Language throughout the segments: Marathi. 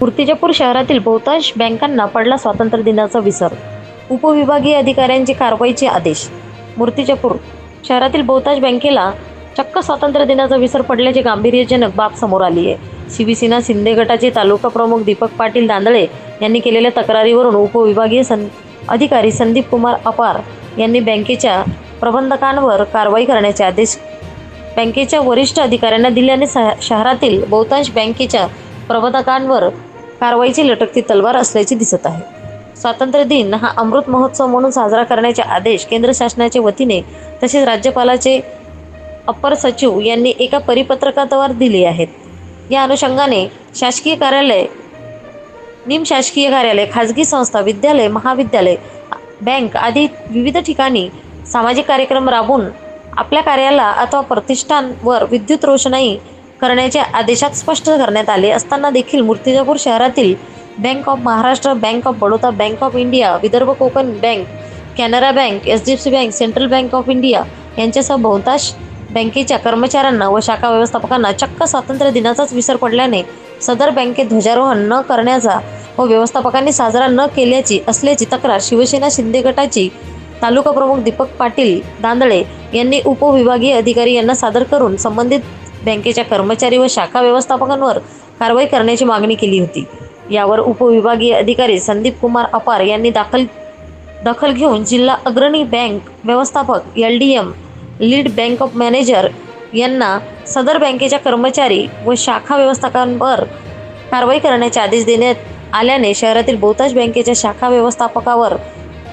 मूर्तिजापूर शहरातील बहुतांश बँकांना पडला स्वातंत्र्य दिनाचा विसर. उपविभागीय अधिकाऱ्यांची कारवाईचे आदेश. मूर्तिजापूर शहरातील बहुतांश बँकेला चक्क स्वातंत्र्य दिनाचा विसर पडल्याची गांभीर्यजनक बाब समोर आली आहे. शिवसेना शिंदे गटाचे तालुका प्रमुख दीपक पाटील दांदळे यांनी केलेल्या तक्रारीवरून उपविभागीय सं अधिकारी संदीप कुमार अपार यांनी बँकेच्या प्रबंधकांवर कारवाई करण्याचे आदेश बँकेच्या वरिष्ठ अधिकाऱ्यांना दिल्याने शहरातील बहुतांश बँकेच्या प्रबंधकांवर कारवाईची लटकती तलवार असल्याचे दिसत आहे. स्वातंत्र्य दिन हा अमृत महोत्सव म्हणून साजरा करण्याचे आदेश केंद्र शासनाच्या वतीने तसेच राज्यपालाचे अप्पर सचिव यांनी एका परिपत्रकावर दिले आहेत. या अनुषंगाने शासकीय कार्यालय निमशासकीय कार्यालय खाजगी संस्था विद्यालय महाविद्यालय बँक आदी विविध ठिकाणी सामाजिक कार्यक्रम राबवून आपल्या कार्याला अथवा प्रतिष्ठानवर विद्युत रोषणाई करण्याच्या आदेशात स्पष्ट करण्यात आले असताना देखील मूर्तिजापूर शहरातील bank of Maharashtra bank of Baroda bank of India Vidarbha Konkan bank Canara bank H D F C bank central bank of India यांच्यासह बहुतांश बँकेच्या कर्मचाऱ्यांना व शाखा व्यवस्थापकांना चक्क स्वातंत्र्य दिनाचाच विसर पडल्याने सदर बँकेत ध्वजारोहण न करण्याचा व व्यवस्थापकांनी साजरा न केल्याची असल्याची तक्रार शिवसेना शिंदे गटाची तालुका प्रमुख दीपक पाटील दांदळे यांनी उपविभागीय अधिकारी यांना सादर करून संबंधित बँकेच्या कर्मचारी व शाखा व्यवस्थापकांवर कारवाई करण्याची मागणी केली होती. यावर उपविभागीय अधिकारी संदीप कुमार अपार यांनी दाखल दखल घेऊन जिल्हा अग्रणी बँक व्यवस्थापक L D M lead bank of manager यांना सदर बँकेच्या कर्मचारी व शाखा व्यवस्थापकांवर कारवाई करण्याचे आदेश देण्यात आल्याने शहरातील बहुतांश बँकेच्या शाखा व्यवस्थापकावर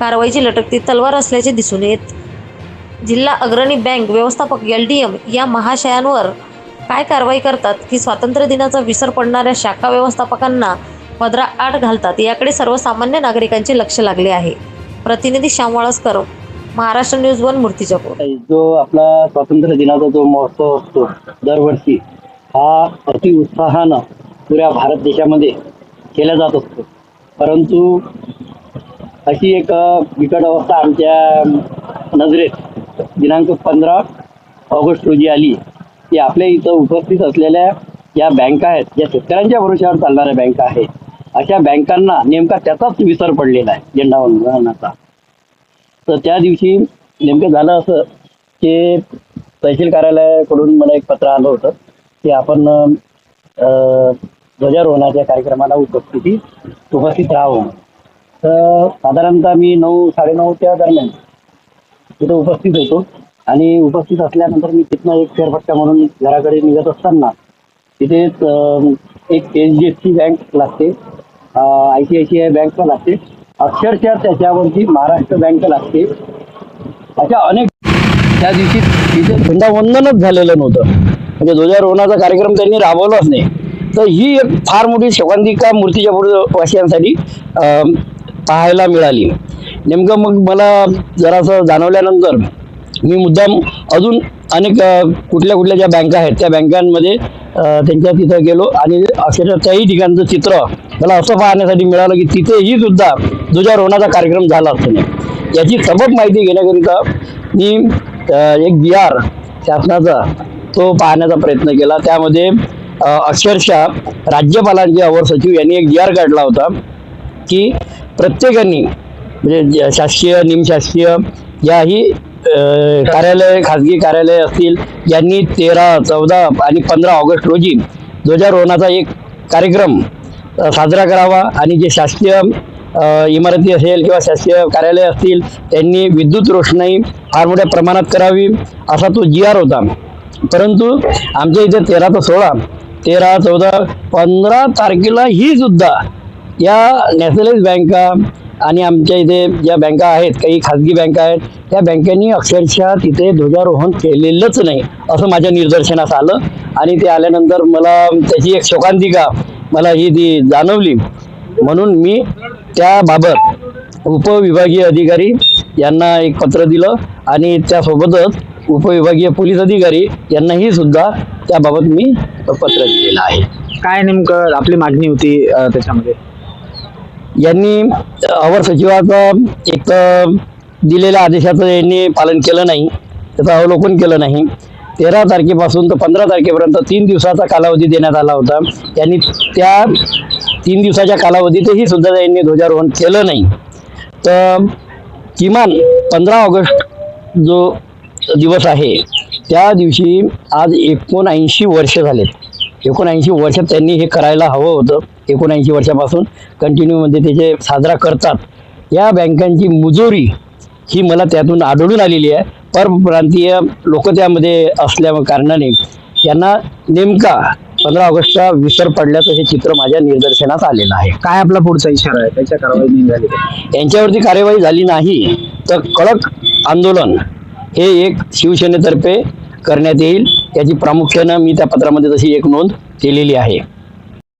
कारवाईची लटकती तलवार असल्याचे दिसून येत. जिल्हा अग्रणी बँक व्यवस्थापक एल डी एम या महाशयांवर काय कारवाई करतात की स्वातंत्र्य दिनाचा विसर पडणाऱ्या शाखा व्यवस्थापकांना पदरा आठ घालतात याकडे सर्वसामान्य नागरिकांचे लक्ष लागले आहे. प्रतिनिधी श्यामवाळसकर महाराष्ट्र न्यूज वन मूर्तीजापूर. जो आपला स्वातंत्र्य दिनाचा जो महोत्सव असतो दरवर्षी हा अति उत्साहानं पुऱ्या भारत देशामध्ये केला जात असतो. परंतु अशी एक बिकट अवस्था आमच्या नजरेत दिनांक पंधरा ऑगस्ट रोजी आली. की आपल्या इथं उपस्थित असलेल्या या बँका आहेत ज्या शेतकऱ्यांच्या भरोश्यावर चालणाऱ्या बँका आहेत अशा बँकांना नेमका त्याचाच विसर पडलेला आहे झेंडावंदनाचा तर त्या दिवशी नेमकं झालं असं की तहसील कार्यालयाकडून मला एक पत्र आलं होतं की आपण ध्वजारोहणाच्या कार्यक्रमाला उपस्थिती उपस्थित राहावं तर साधारणतः मी नऊ साडेनऊच्या दरम्यान तिथं उपस्थित होतो. आणि उपस्थित असल्यानंतर मी तिथनं एक फेरफटका म्हणून घराकडे निघत असताना तिथेच एक H D F C bank लागते I C I C I bank पण लागते. अक्षरशः त्याच्यावरती महाराष्ट्र बँक लागते. अशा अनेक त्या दिवशी तिथे झेंडावंदनच झालेलं नव्हतं. म्हणजे ध्वजारोहणाचा कार्यक्रम त्यांनी राबवलाच नाही. तर ही एक फार मोठी शोकांतिका मूर्तीच्या वासियांसाठी पाहायला मिळाली. नेमकं मग मला जरासं जाणवल्यानंतर मी मुद्दाम अजून अनेक कुठल्या कुठल्या ज्या बँका आहेत त्या बँकांमध्ये त्यांच्या तिथं गेलो आणि अक्षरशः त्याही ठिकाणचं चित्र मला असं पाहण्यासाठी मिळालं की तिथेही सुद्धा ध्वजारोहणाचा कार्यक्रम झाला असतो याची सबक माहिती घेण्याकरिता मी एक बी आर शासनाचा तो पाहण्याचा प्रयत्न केला. त्यामध्ये अक्षरशः राज्यपालांचे अवर सचिव यांनी एक बी आर काढला होता की प्रत्येकाने म्हणजे ज्या शासकीय निमशासकीय याही कार्यालय खाजगी कार्यालय असतील यांनी तेरा चौदा आणि पंधरा ऑगस्ट रोजी ध्वजारोहणाचा एक कार्यक्रम साजरा करावा आणि जे शासकीय इमारती असेल किंवा शासकीय कार्यालय असतील त्यांनी विद्युत रोषणाई फार मोठ्या प्रमाणात करावी असा तो जी आर होता. परंतु आमच्या इथे तेरा ते सोळा तेरा चौदा पंधरा तारखेला ही सुद्धा या नॅशनलाइज बँका आणि आमच्या इथे ज्या बँका आहेत काही खाजगी बँका आहेत त्या बँकेनी अक्षरशः तिथे ध्वजारोहण केलेलंच नाही असं माझ्या निदर्शनास आलं. आणि ते आल्यानंतर मला त्याची एक शोकांतिका मला ही ती जाणवली. म्हणून मी त्याबाबत उपविभागीय अधिकारी यांना एक पत्र दिलं आणि त्यासोबतच उपविभागीय पोलीस अधिकारी यांनाही सुद्धा त्याबाबत मी पत्र दिलेलं आहे. काय नेमकं आपली मागणी होती त्याच्यामध्ये? यांनी अवर सचिवाचं एक तर दिलेल्या आदेशाचं यांनी पालन केलं नाही. त्याचं अवलोकन केलं नाही. तेरा तारखेपासून तर पंधरा तारखेपर्यंत तीन दिवसाचा कालावधी देण्यात आला होता. यांनी त्या तीन दिवसाच्या कालावधीतही सुद्धा यांनी ध्वजारोहण केलं नाही. तर किमान पंधरा ऑगस्ट जो दिवस आहे त्या दिवशी आज एकोणऐंशी वर्ष झालेत. एकोणऐंशी वर्षात त्यांनी हे करायला हवं होतं. एकोणऐंशी वर्षापासून कंटिन्यूमध्ये त्याचे साजरा करतात या बँकांची मुजोरी ही मला त्यातून आढळून आलेली आहे. परप्रांतीय लोक त्यामध्ये असल्या कारणाने यांना नेमका पंधरा ऑगस्टचा विसर पडल्याचं हे चित्र माझ्या निदर्शनास आलेलं आहे. काय आपला पुढचा इशारा आहे? त्याच्या कारवाई झाली? यांच्यावरती कार्यवाही झाली नाही तर कडक आंदोलन हे एक शिवसेनेतर्फे करण्यात येईल. याची प्रामुख्यानं मी त्या पत्रामध्ये तशी एक नोंद केलेली आहे.